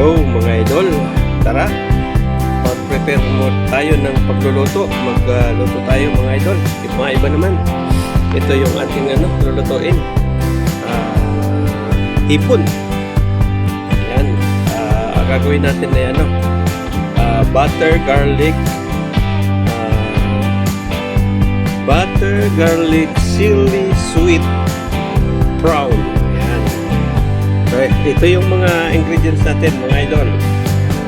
Hello mga idol, tara. Mag-prepare mo tayo ng pagluluto. Magluto tayo mga idol. Yung mga iba naman. Ito yung ating ano, lulutuin. Ah, hipon yan Ah, ang gagawin natin ay ano ah, butter, garlic ah, butter, garlic, chili, sweet prawn Okay, ito yung mga ingredients natin, mga idol.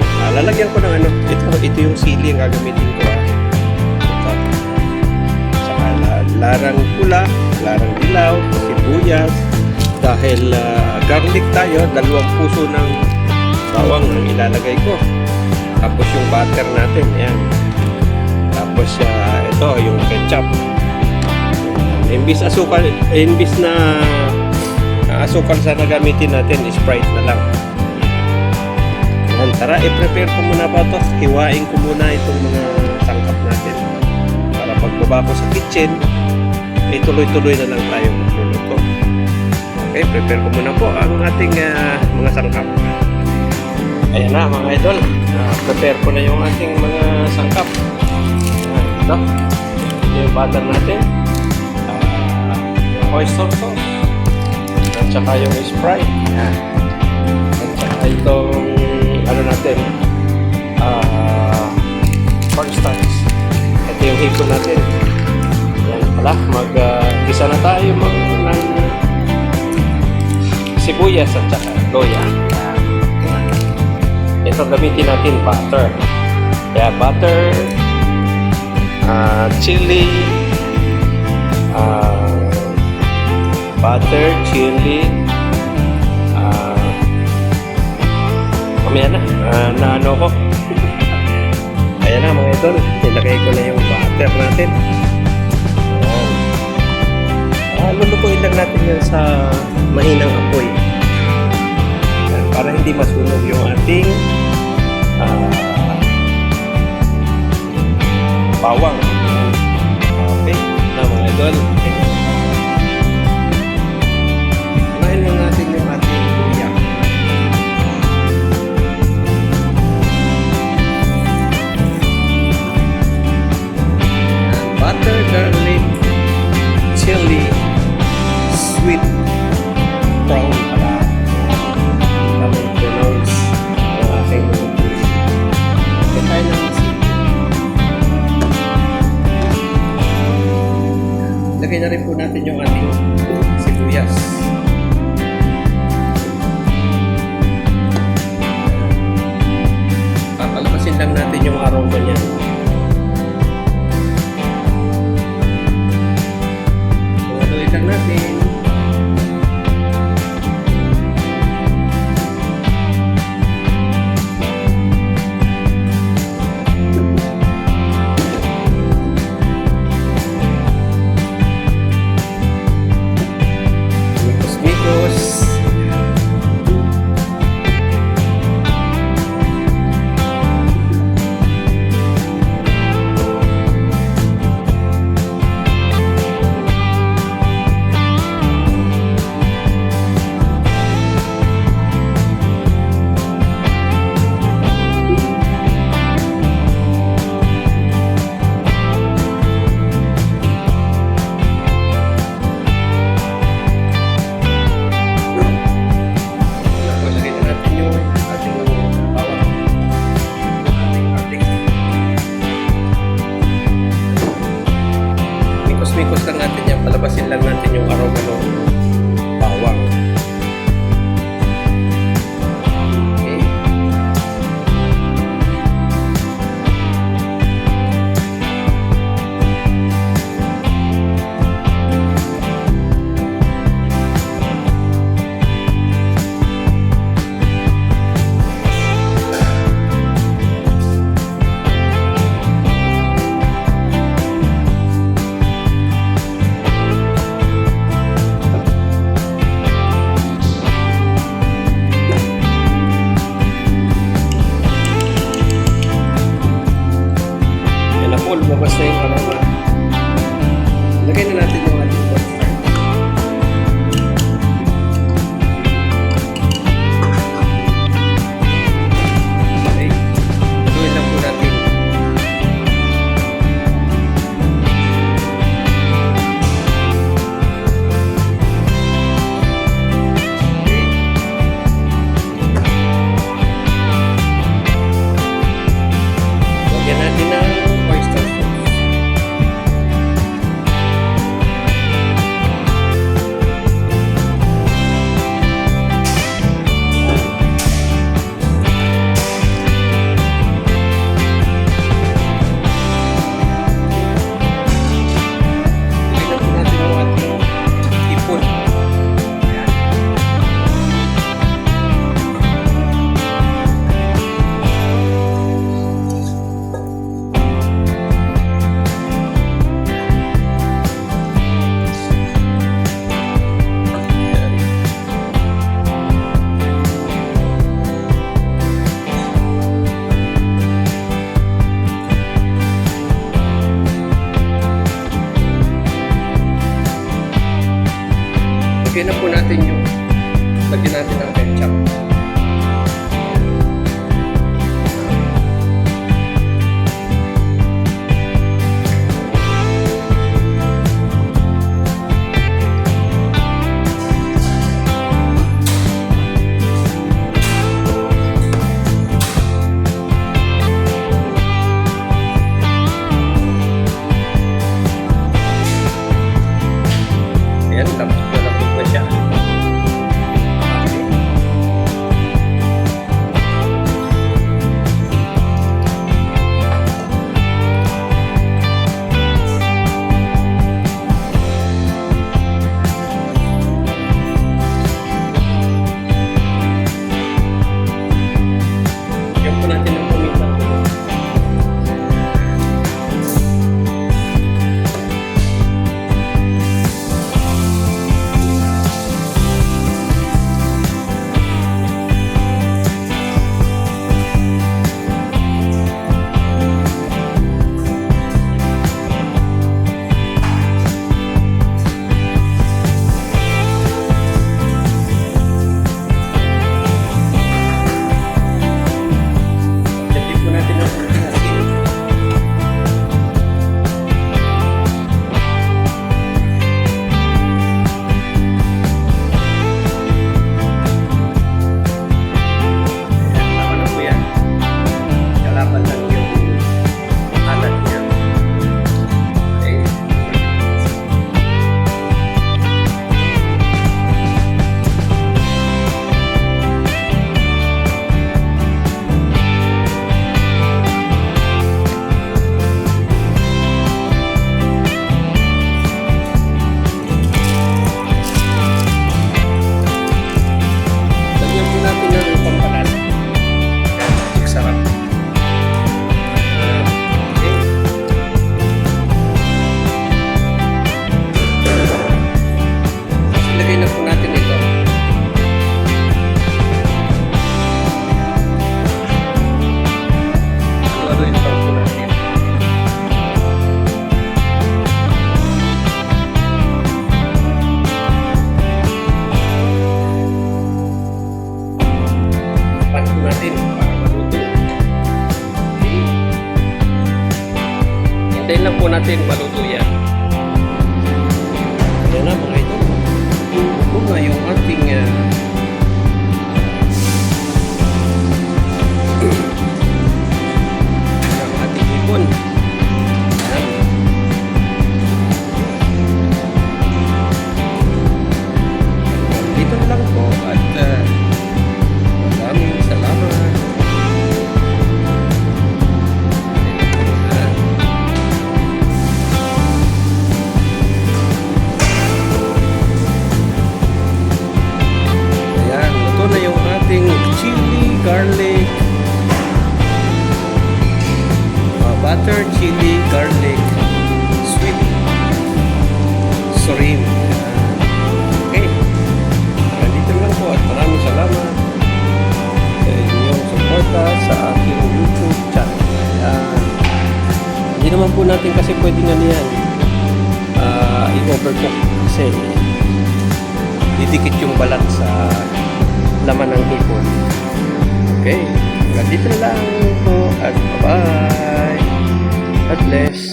Ah, lalagyan ko ng ano, ito, ito yung sili ang gagamitin ko. Ah. Ito. Saka la- larang pula, larang dilaw, sibuyas. Dahil ah, garlic tayo, dalawang puso ng bawang ang ilalagay ko. Tapos yung butter natin, yan. Tapos ah, ito, yung ketchup. Imbis asukal, imbis na asukal sana gamitin natin, Sprite na lang. Yan, tara, i-prepare ko muna ba ito? Hiwain ko muna itong mga tangkap natin. Para pagbaba ko sa kitchen, ay tuloy-tuloy na lang tayo magluluto. Okay, prepare ko muna po ang ating ah, mga sangkap. Ayan na mga idol, Ah, prepare ko na yung ating mga sangkap. Ayan, ito. Ito yung butter natin. Ah, yung oyster sauce at saka yung Sprite. Yan. At saka itong ano natin ah cornstarch. Ito yung hipon natin. Yan pala, mag-isa na tayo mag ng sibuyas at saka loya. Ito gamitin natin butter. Kaya butter, ah chili, butter, chili, ah, mamaya na, ah, na ano ko. Ayan na mga idol, nilagay ko na yung butter natin. Ayan. Ah, lulutuin lang natin yan sa mahinang apoy. Ayan, para hindi masunog yung ating ah, bawang. Okay, na mga idol. Ilagay na rin po natin yung ating sibuyas. Papalakasin lang natin yung aroma niya. Tuloy lang natin. Pipikos lang natin yan, palabasin lang natin yung aroma noon. Na po natin yung lagyan natin ng ketchup. Ayan, tapos natin maluto yan. Yan na mga ito. Ito na yung ating uh, yung ating ipon. Lang po at uh, garlic uh, butter chili garlic sweet. Ayan. Okay. Hanggang dito lang po at maraming salamat sa inyong suporta sa aking YouTube channel. Ayan. Hindi naman po natin kasi pwedeng ano yan ah, i-overcook kasi didikit yung balat sa laman ng hipon. Okay, hanggang dito lang po at bye-bye. God bless.